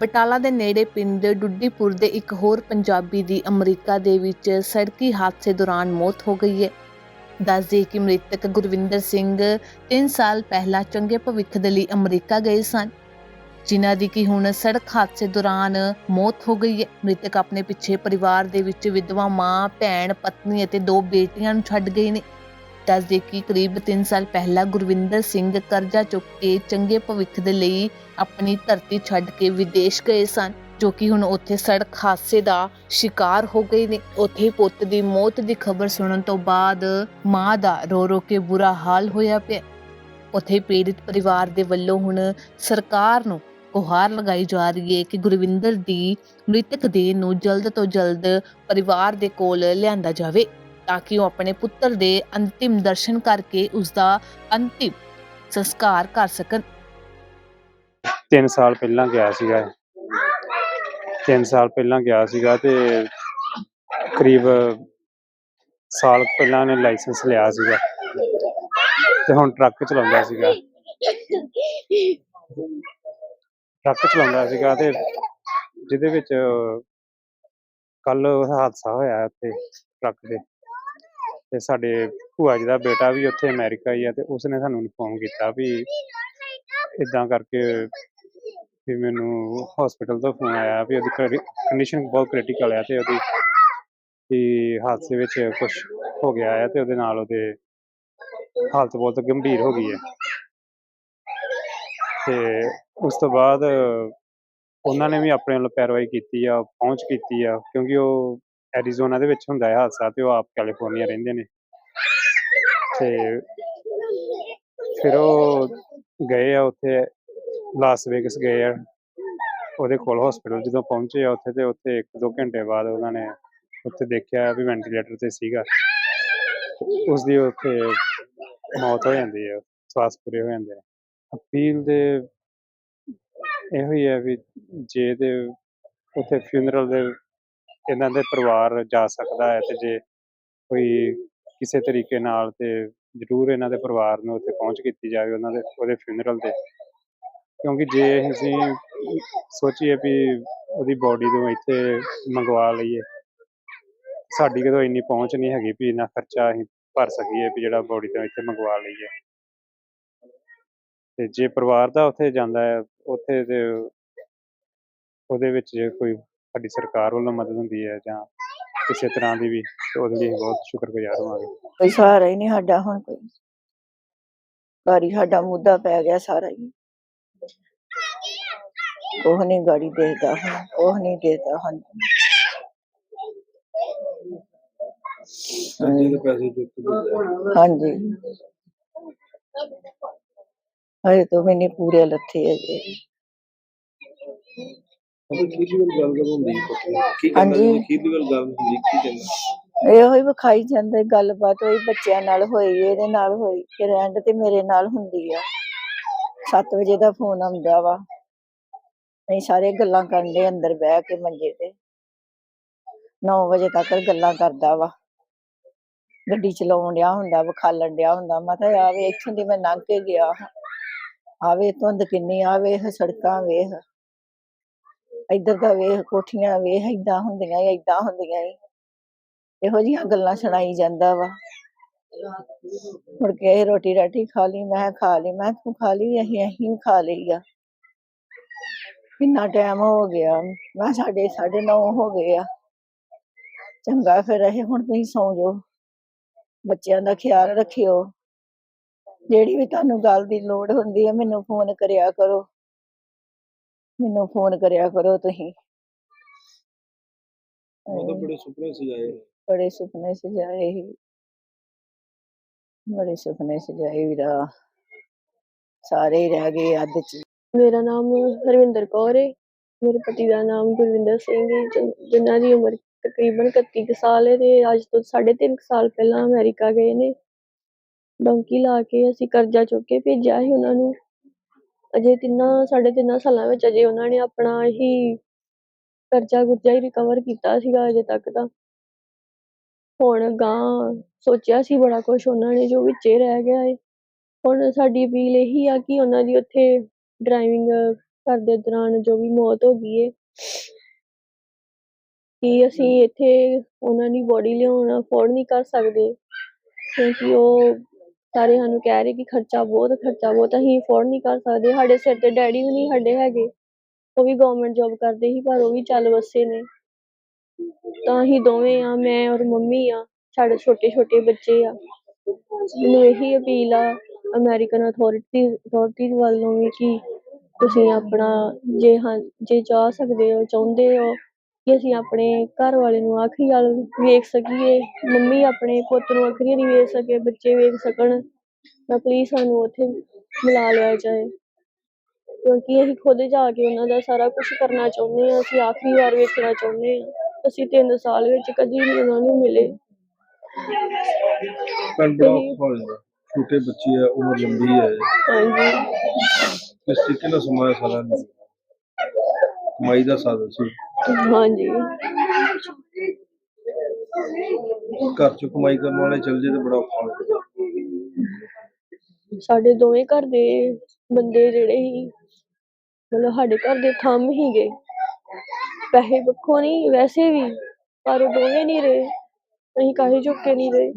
ਬਟਾਲਾ ਦੇ ਨੇੜੇ ਪਿੰਡ ਡੁੱਡੀਪੁਰ ਦੇ ਇੱਕ ਹੋਰ ਪੰਜਾਬੀ ਦੀ ਅਮਰੀਕਾ ਦੇ ਵਿੱਚ ਸੜਕੀ ਹਾਦਸੇ ਦੌਰਾਨ ਮੌਤ ਹੋ ਗਈ ਹੈ। ਦੱਸਦੇ ਕਿ ਮ੍ਰਿਤਕ ਗੁਰਵਿੰਦਰ ਸਿੰਘ 3 ਸਾਲ ਪਹਿਲਾਂ ਚੰਗੇ ਭਵਿੱਖ ਦੇ ਲਈ ਅਮਰੀਕਾ ਗਏ ਸਨ, ਜਿਨ੍ਹਾਂ ਦੀ ਕਿ ਹੁਣ ਸੜਕ ਹਾਦਸੇ ਦੌਰਾਨ ਮੌਤ ਹੋ ਗਈ ਹੈ। ਮ੍ਰਿਤਕ ਆਪਣੇ ਪਿੱਛੇ ਪਰਿਵਾਰ ਦੇ ਵਿੱਚ ਵਿਧਵਾ ਮਾਂ, ਭੈਣ, ਪਤਨੀ ਅਤੇ ਦੋ ਬੇਟੀਆਂ ਨੂੰ ਛੱਡ ਗਏ ਨੇ। ਦੱਸਦੇ ਕਿ ਕਰੀਬ 3 ਸਾਲ ਪਹਿਲਾਂ ਗੁਰਵਿੰਦਰ ਸਿੰਘ ਕਰਜ਼ਾ ਚੁੱਕ ਕੇ ਚੰਗੇ ਭਵਿੱਖ ਦੇ ਲਈ ਆਪਣੀ ਧਰਤੀ ਛੱਡ ਕੇ ਵਿਦੇਸ਼ ਗਏ ਸਨ, ਜੋ ਕਿ ਹੁਣ ਉੱਥੇ ਸੜਕ ਹਾਦਸੇ ਦਾ ਸ਼ਿਕਾਰ ਹੋ ਗਏ ਨੇ। ਉੱਥੇ ਪੁੱਤ ਦੀ ਮੌਤ ਦੀ ਖਬਰ ਸੁਣਨ ਤੋਂ ਬਾਅਦ ਮਾਂ ਦਾ ਰੋ ਰੋ ਕੇ ਬੁਰਾ ਹਾਲ ਹੋਇਆ ਪਿਆ। ਉੱਥੇ ਪੀੜਿਤ ਪਰਿਵਾਰ ਦੇ ਵੱਲੋਂ ਹੁਣ ਸਰਕਾਰ ਨੂੰ ਗੁਹਾਰ ਲਗਾਈ ਜਾ ਰਹੀ ਹੈ ਕਿ ਗੁਰਵਿੰਦਰ ਦੀ ਮ੍ਰਿਤਕ ਦੇਹ ਨੂੰ ਜਲਦ ਤੋਂ ਜਲਦ ਪਰਿਵਾਰ ਦੇ ਕੋਲ ਲਿਆਂਦਾ ਜਾਵੇ। ਤਾਂ ਕਿ ਉਹ ਆਪਣੇ ਪੁੱਤਰ ਦੇ ਅੰਤਿਮ ਦਰਸ਼ਨ ਕਰਕੇ ਉਸ ਦਾ ਅੰਤਿਮ ਸੰਸਕਾਰ ਕਰ ਸਕਣ। 3 ਸਾਲ ਪਹਿਲਾਂ ਗਿਆ ਸੀਗਾ। 3 ਸਾਲ ਪਹਿਲਾਂ ਗਿਆ ਸੀਗਾ ਤੇ ਕਰੀਬ ਸਾਲ ਪਹਿਲਾਂ ਨੇ ਲਾਇਸੈਂਸ ਲਿਆ ਸੀਗਾ। ਤੇ ਹੁਣ ਟਰੱਕ ਚਲਾਉਂਦਾ ਸੀਗਾ। ਟਰੱਕ ਚਲਾਉਂਦਾ ਸੀਗਾ ਤੇ ਜਿਹਦੇ ਵਿੱਚ ਕੱਲ ਹਾਦਸਾ ਹੋਇਆ ਉੱਥੇ ਟਰੱਕ ਦੇ। ਤੇ ਸਾਡੇ ਭੂਆ ਜੀ ਦਾ ਬੇਟਾ ਵੀ ਉੱਥੇ ਅਮਰੀਕਾ ਹੀ ਆ ਤੇ ਉਸਨੇ ਸਾਨੂੰ ਇਨਫੋਰਮ ਕੀਤਾ ਵੀ ਇਦਾਂ ਕਰਕੇ ਵੀ ਮੈਨੂੰ ਹਸਪੀਟਲ ਤੋਂ ਫੋਨ ਆਇਆ ਵੀ ਉਹਦੀ ਕੰਡੀਸ਼ਨ ਬਹੁਤ ਕ੍ਰਿਟੀਕਲ ਹੈ ਤੇ ਉਹਦੀ ਵੀ ਹਾਦਸੇ ਵਿੱਚ ਕੁਝ ਹੋ ਗਿਆ ਹੈ ਤੇ ਉਹਦੇ ਨਾਲ ਉਹਦੇ ਹਾਲਤ ਬਹੁਤ ਗੰਭੀਰ ਹੋ ਗਈ ਹੈ ਤੇ ਉਸ ਤੋਂ ਬਾਅਦ ਉਹਨਾਂ ਨੇ ਵੀ ਆਪਣੇ ਵੱਲੋਂ ਪੈਰਵਾਈ ਕੀਤੀ ਆ, ਪਹੁੰਚ ਕੀਤੀ ਆ ਕਿਉਂਕਿ ਉਹ ਐਰੀਜ਼ੋਨਾ ਦੇ ਵਿੱਚ ਹੁੰਦਾ ਹੈ ਹਾਦਸਾ ਤੇ ਉਹ ਆਪ ਕੈਲੀਫੋਰਨੀਆ ਰਹਿੰਦੇ ਨੇ। ਤੇ ਫਿਰ ਉਹ ਗਏ ਆ ਉੱਥੇ ਲਾਸ ਵੇਗਸ ਗਏ ਆ। ਉਹਦੇ ਕੋਲ ਹਸਪੀਟਲ ਜਦੋਂ ਪਹੁੰਚੇ ਆ ਉੱਥੇ ਤੇ ਉੱਥੇ ਇੱਕ ਦੋ ਘੰਟੇ ਬਾਅਦ ਉਹਨਾਂ ਨੇ ਉੱਥੇ ਦੇਖਿਆ ਵੀ ਵੈਂਟੀਲੇਟਰ ਤੇ ਸੀਗਾ। ਉਸ ਦੀ ਉੱਥੇ ਮੌਤ ਹੋ ਜਾਂਦੀ ਹੈ, ਸਵਾਸ ਪੂਰੇ ਹੋ ਜਾਂਦੇ ਨੇ। ਅਪੀਲ ਦੇ ਇਹੋ ਹੀ ਹੈ ਵੀ ਜੇ ਤੇ ਉੱਥੇ ਫਿਊਨਰਲ ਦੇ ਇਹਨਾਂ ਦੇ ਪਰਿਵਾਰ ਜਾ ਸਕਦਾ ਹੈ ਤੇ ਜੇ ਕੋਈ ਕਿਸੇ ਤਰੀਕੇ ਨਾਲ ਤੇ ਜ਼ਰੂਰ ਇਹਨਾਂ ਦੇ ਪਰਿਵਾਰ ਨੂੰ ਉੱਥੇ ਪਹੁੰਚ ਕੀਤੀ ਜਾਵੇ ਉਹਨਾਂ ਦੇ, ਉਹਦੇ ਫਿਊਨਰਲ ਤੇ। ਕਿਉਂਕਿ ਜੇ ਅਸੀਂ ਸੋਚੀਏ ਵੀ ਉਹਦੀ ਬੋਡੀ ਨੂੰ ਇੱਥੇ ਮੰਗਵਾ ਲਈਏ, ਸਾਡੀ ਕਦੋਂ ਇੰਨੀ ਪਹੁੰਚ ਨਹੀਂ ਹੈਗੀ ਵੀ ਇੰਨਾ ਖਰਚਾ ਅਸੀਂ ਭਰ ਸਕੀਏ ਵੀ ਜਿਹੜਾ ਬੋਡੀ ਤੋਂ ਇੱਥੇ ਮੰਗਵਾ ਲਈਏ। ਤੇ ਜੇ ਪਰਿਵਾਰ ਦਾ ਉੱਥੇ ਜਾਂਦਾ ਹੈ, ਉੱਥੇ ਤੇ ਉਹਦੇ ਵਿੱਚ ਜੇ ਕੋਈ ਸਾਡੀ ਸਰਕਾਰ ਵੱਲੋਂ ਮਦਦ ਹੁੰਦੀ ਹੈ ਜਾਂ ਕਿਸੇ ਤਰ੍ਹਾਂ ਦੀ ਵੀ ਤੇ ਉਹਦੇ ਲਈ ਬਹੁਤ ਸ਼ੁਕਰਗੁਜ਼ਾਰ ਹੋਵਾਂਗੇ ਕੋਈ ਸਹਾਰਾ ਹੀ ਨਹੀਂ ਸਾਡਾ ਹੁਣ ਕੋਈ। ਹੀ ਸਾਡਾ ਮੁੱਦਾ ਪੈ ਗਿਆ ਸਾਰਾ ਹੀ। ਕੋਹ ਨਹੀਂ ਗਾੜੀ ਦੇਖਦਾ ਹੁਣ ਕੋਹ ਨਹੀਂ ਦੇਖਦਾ ਹੁਣ। ਹਾਂਜੀ। ਹਏ ਤੋਂ ਮੈਨੇ ਪੂਰੇ ਲੱਥੇ ਅਜੇ ਉਹ ਕੀ ਦੀ ਗੱਲ ਗੱਲ ਹੁੰਦੀ ਹੈ। ਪੱਕੀ ਕੀ ਕਹਿੰਦਾ ਹਾਂਜੀ। ਜੀ ਕੀ ਦੀ ਗੱਲ ਹੁੰਦੀ ਕੀ ਕਹਿੰਦਾ ਇਹੋ ਹੀ ਵਿਖਾਈ ਜਾਂਦੇ ਗੱਲਬਾਤ ਹੋਈ ਬੱਚਿਆਂ ਨਾਲ ਹੋਈ ਇਹਦੇ ਨਾਲ ਹੋਈ ਫਿਰ ਐਂਡ ਤੇ ਮੇਰੇ ਨਾਲ ਹੁੰਦੀ ਆ। 7 ਵਜੇ ਦਾ ਫੋਨ ਆਉਂਦਾ ਵਾ। ਅਸੀਂ ਸਾਰੇ ਗੱਲਾਂ ਕਰਨ ਦੇ ਅੰਦਰ ਬਹਿ ਕੇ ਮੰਜੇ ਤੇ। 9 ਵਜੇ ਤੱਕ ਗੱਲਾਂ ਕਰਦਾ ਵਾ। ਗੱਡੀ ਚਲਾਉਣ ਡਿਆ ਹੁੰਦਾ ਵਿਖਾਲਣ ਡਿਆ ਹੁੰਦਾ। ਮੈਂ ਕਿਹਾ ਆਵੇ ਇੱਥੋਂ ਦੀ ਮੈਂ ਲੰਘ ਕੇ ਗਿਆ। ਆਵੇ ਧੁੰਦ ਕਿੰਨੀ ਆਵੇ ਸੜਕਾਂ ਵੇਖ। ਇੱਧਰ ਦਾ ਵੇਖ, ਕੋਠੀਆਂ ਵੇਖ, ਏਦਾਂ ਹੁੰਦੀਆਂ ਈ ਏਦਾਂ ਹੁੰਦੀਆਂ ਈ ਇਹੋ ਜਿਹੀਆਂ ਗੱਲਾਂ ਸੁਣਾਈ ਜਾਂਦਾ ਵਾ। ਮੁੜ ਕੇ ਇਹ ਰੋਟੀ ਰਾਟੀ ਖਾ ਲਈ, ਮੈਂ ਕਿਹਾ ਖਾ ਲਈ, ਮੈਂ ਕਿਹਾ ਤੂੰ ਖਾ ਲਈ? ਅਸੀਂ ਅਸੀਂ ਵੀ ਖਾ ਲਈ ਆ। ਕਿੰਨਾ ਟਾਈਮ ਹੋ ਗਿਆ? ਮੈਂ ਸਾਡੇ ਸਾਢੇ ਨੌ ਹੋ ਗਏ ਆ। ਚੰਗਾ ਫਿਰ ਇਹ ਹੁਣ ਤੁਸੀਂ ਸੌਂ ਜਾਓ। ਬੱਚਿਆਂ ਦਾ ਖਿਆਲ ਰੱਖਿਓ। ਜਿਹੜੀ ਵੀ ਤੁਹਾਨੂੰ ਗੱਲ ਦੀ ਲੋੜ ਹੁੰਦੀ ਹੈ ਮੈਨੂੰ ਫੋਨ ਕਰਿਆ ਕਰੋ। ਮੈਨੂੰ ਫੋਨ ਕਰਿਆ ਕਰੋ ਤੁਸੀਂ। ਉਹ ਤਾਂ ਬੜੇ ਸੁਪਨੇ ਸਜਾਏ ਬੜੇ ਸੁਪਨੇ ਸਜਾਏ ਸੀ। ਬੜੇ ਸੁਪਨੇ ਸਜਾਏ ਵੀਰਾ। ਸਾਰੇ ਹੀ ਰਹਿ ਗਏ ਅੱਧ ਚ। ਮੇਰਾ ਨਾਮ ਹਰਵਿੰਦਰ ਕੌਰ ਹੈ ਮੇਰੇ ਪਤੀ ਦਾ ਨਾਮ ਗੁਰਵਿੰਦਰ ਸਿੰਘ ਹੈ ਜਿਨ- ਜਿਨ੍ਹਾਂ ਦੀ ਉਮਰ ਤਕਰੀਬਨ 31 ਕੁ ਸਾਲ ਹੈ ਤੇ ਅੱਜ ਤੋਂ 3.5 ਸਾਲ ਪਹਿਲਾਂ ਅਮਰੀਕਾ ਗਏ ਨੇ। ਡੋਂਕੀ ਲਾ ਕੇ ਅਸੀਂ ਕਰਜ਼ਾ ਚੁੱਕ ਕੇ ਭੇਜਿਆ ਸੀ ਉਹਨਾਂ ਨੂੰ। ਅਜੇ ਤਿੰਨਾਂ ਸਾਢੇ ਤਿੰਨਾਂ ਸਾਲਾਂ ਵਿੱਚ ਅਜੇ ਉਹਨਾਂ ਨੇ ਆਪਣਾ ਹੀ ਕਰਜ਼ਾ ਕੁਰਜ਼ਾ ਹੀ ਰਿਕਵਰ ਕੀਤਾ ਸੀਗਾ ਅਜੇ ਤੱਕ ਤਾਂ। ਹੁਣ ਗਾਂ ਸੋਚਿਆ ਸੀ ਬੜਾ ਕੁਛ, ਉਹਨਾਂ ਨੇ ਜੋ ਵਿੱਚੇ ਰਹਿ ਗਿਆ ਹੈ ਹੁਣ ਸਾਡੀ ਅਪੀਲ ਇਹੀ ਆ ਕਿ ਉਹਨਾਂ ਦੀ ਉੱਥੇ ਡਰਾਈਵਿੰਗ ਕਰਦੇ ਦੌਰਾਨ ਜੋ ਵੀ ਮੌਤ ਹੋ ਗਈ ਏ, ਕਿ ਅਸੀਂ ਇੱਥੇ ਉਹਨਾਂ ਦੀ ਬੋਡੀ ਲਿਆਉਣ ਅਫੋਰਡ ਨਹੀਂ ਕਰ ਸਕਦੇ। ਕਿਉਂਕਿ ਉਹ ਸਾਰੇ ਸਾਨੂੰ ਕਹਿ ਰਹੇ ਕਿ ਖਰਚਾ ਬਹੁਤ ਖਰਚਾ ਬਹੁਤ, ਅਸੀਂ ਅਫੋਰਡ ਨਹੀਂ ਕਰ ਸਕਦੇ। ਸਾਡੇ ਸਿਰ ਤੇ ਡੈਡੀ ਵੀ ਨਹੀਂ, ਸਾਡੇ ਹੈਗੇ। ਉਹ ਵੀ ਗਵਰਨਮੈਂਟ ਜੌਬ ਕਰਦੇ ਸੀ, ਪਰ ਉਹ ਵੀ ਚੱਲ ਵਸੇ ਨੇ। ਤਾਂ ਅਸੀਂ ਦੋਵੇਂ ਆ, ਮੈਂ ਔਰ ਮੰਮੀ ਆ, ਸਾਡੇ ਛੋਟੇ ਛੋਟੇ ਬੱਚੇ ਆ। ਮੈਨੂੰ ਇਹੀ ਅਪੀਲ ਆ, ਅਮਰੀਕਨ ਅਥਾਰਟੀ ਅਥਾਰਟੀ ਵੱਲੋਂ ਵੀ ਕਿ ਤੁਸੀਂ ਆਪਣਾ, ਜੇ ਹਾਂ, ਜੇ ਚਾਹ ਸਕਦੇ ਹੋ, ਚਾਹੁੰਦੇ ਹੋ ਕਿ ਅਸੀਂ ਆਪਣੇ ਘਰ ਵਾਲੇ ਨੂੰ ਆਖਰੀ ਵਾਲ ਵੇਖ ਸਕੀਏ ਮੰਮੀ ਆਪਣੇ ਪੁੱਤ ਨੂੰ ਆਖਰੀ ਵਾਰੀ ਵੇਖ ਸਕੇ ਬੱਚੇ ਵੇਖ ਸਕਣ ਤਾਂ ਪਲੀਜ਼ ਸਾਨੂੰ ਉੱਥੇ ਮਿਲਾ ਲਿਆ ਜਾਏ। ਕਿਉਂਕਿ ਅਸੀਂ ਖੁਦ ਜਾ ਕੇ ਉਹਨਾਂ ਦਾ ਸਾਰਾ ਕੁਝ ਕਰਨਾ ਚਾਹੁੰਦੇ ਹਾਂ ਅਸੀਂ ਆਖਰੀ ਵਾਰ ਵੇਖਣਾ ਚਾਹੁੰਦੇ ਹਾਂ। ਅਸੀਂ ਤਿੰਨ ਸਾਲ ਵਿੱਚ ਕਦੀ ਨਹੀਂ ਉਹਨਾਂ ਨੂੰ ਮਿਲੇ। ਪਰ ਬੜਾ ਔਖਾ ਹੋ ਜਾਂਦਾ ਛੋਟੇ ਬੱਚੇ ਆ ਉਮਰ ਲੰਬੀ ਹੈ ਹਾਂਜੀ। ਇਸ ਤਰੀਕੇ ਨਾਲ ਸਮਾਜ ਸਾਰਾ ਨਹੀਂ ਕਮਾਈ ਦਾ ਸਾਧਨ ਸੀ। ਹਾਂਜੀ। ਘਰ ਚ ਕਮਾਈ ਕਰਨ ਵਾਲੇ ਚਲ ਜੇ ਤੇ ਬੜਾ ਔਖਾ ਹੋ ਜਾਂਦਾ। ਸਾਡੇ ਦੋਵੇਂ ਘਰ ਦੇ ਬੰਦੇ ਜਿਹੜੇ ਸੀ ਮਤਲਬ ਸਾਡੇ ਘਰ ਦੇ ਥੰਮ ਹੀਗੇ ਪੈਸੇ ਪੱਖੋਂ ਨਹੀਂ ਵੈਸੇ ਵੀ ਪਰ ਉਹ ਦੋਵੇਂ ਨਹੀਂ ਰਹੇ। ਅਸੀਂ ਕਾਹੇ ਚੁੱਕ ਨਹੀਂ ਰਹੇ।